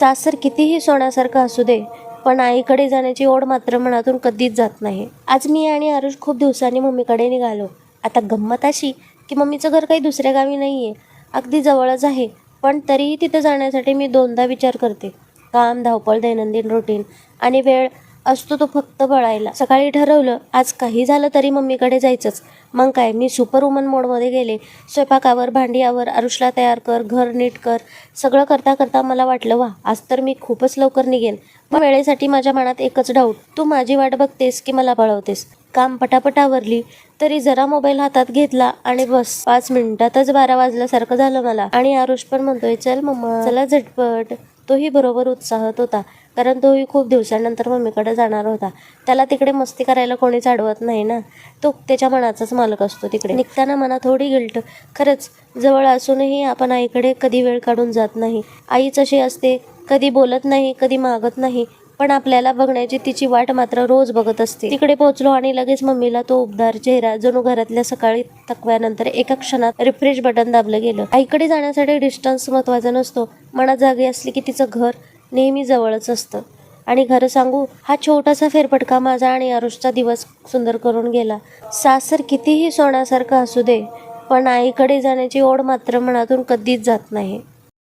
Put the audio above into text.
सासर कितीही सोन्यासारखं असू दे पण आईकडे जाण्याची ओढ मात्र मनातून कधीच जात नाही. आज मी आणि आरुष खूप दिवसांनी मम्मीकडे निघालो. आता गंमत अशी की मम्मीचं घर काही दुसऱ्या गावी नाही आहे अगदी जवळच आहे पण तरीही तिथं जाण्यासाठी मी दोनदा विचार करते. काम धावपळ दैनंदिन रुटीन आणि वेळ असतो तो फक्त बळायला. सकाळी ठरवलं आज काही झालं तरी मम्मीकडे जायचंच. मग काय मी सुपर वुमन मोडमध्ये गेले. स्वयंपाकावर भांडियावर आरुषला तयार कर घर नीट कर. सगळं करता करता मला वाटलं वा आज तर मी खूपच लवकर निघेन. मग वेळेसाठी माझ्या मनात एकच डाऊट तू माझी वाट बघतेस की मला पळवतेस काम पटापट आवरली तरी जरा मोबाईल हातात घेतला आणि बस. पाच मिनिटातच बारा वाजल्यासारखं झालं मला. आणि आरुष पण म्हणतोय चल मम्मा चला झटपट. तोही बरोबर उत्साहात होता. कारण तोही खूप दिवसानंतर मम्मीकडे जाणार होता. त्याला तिकडे मस्ती करायला कोणीच अडवत नाही ना. तो त्याच्या मनाचाच मालक असतो तिकडे. निघताना मनात थोडी गिल्ट. खरंच जवळ असूनही आपण आईकडे कधी वेळ काढून जात नाही. आईच अशी असते कधी बोलत नाही कधी मागत नाही. पण आपल्याला बघण्याची तिची वाट मात्र रोज बघत असते. तिकडे पोहोचलो आणि लगेच मम्मीला तो उबदार चेहरा जणू घरातल्या सकाळी तकव्यानंतर एका क्षणात रिफ्रेश बटन दाबलं गेलं. आईकडे जाण्यासाठी डिस्टन्स महत्त्वाचा नसतो. मनात जागी असली की तिचं घर नेहमी जवळच असतं. आणि खरं सांगू हा छोटासा फेरफटका माझा आणि आरुषचा दिवस सुंदर करून गेला. सासर कितीही सोन्यासारखं असू दे पण आईकडे जाण्याची ओढ मात्र मनातून कधीच जात नाही.